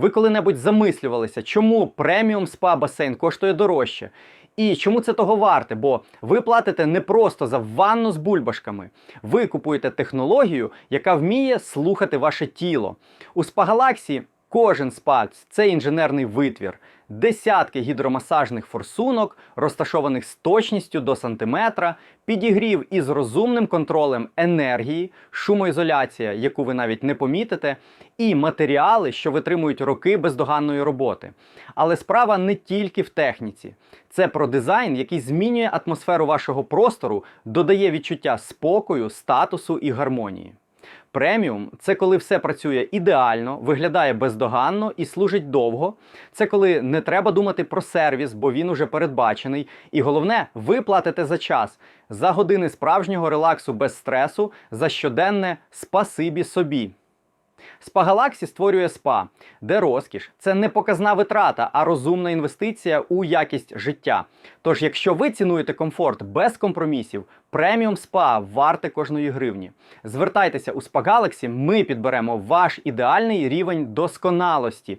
Ви коли-небудь замислювалися, чому преміум спа басейн коштує дорожче? І чому це того варте? Бо ви платите не просто за ванну з бульбашками. Ви купуєте технологію, яка вміє слухати ваше тіло. У спа-галаксії кожен спа це інженерний витвір. Десятки гідромасажних форсунок, розташованих з точністю до сантиметра, підігрів із розумним контролем енергії, шумоізоляція, яку ви навіть не помітите, і матеріали, що витримують роки бездоганної роботи. Але справа не тільки в техніці. Це про дизайн, який змінює атмосферу вашого простору, додає відчуття спокою, статусу і гармонії. Преміум це коли все працює ідеально, виглядає бездоганно і служить довго. Це коли не треба думати про сервіс, бо він уже передбачений. І головне, ви платите за час, за години справжнього релаксу без стресу, за щоденне спасибі собі. Спа Galaxy створює спа, де розкіш це не показна витрата, а розумна інвестиція у якість життя. Тож, якщо ви цінуєте комфорт без компромісів, преміум спа варте кожної гривні. Звертайтеся у Спа Galaxy, ми підберемо ваш ідеальний рівень досконалості.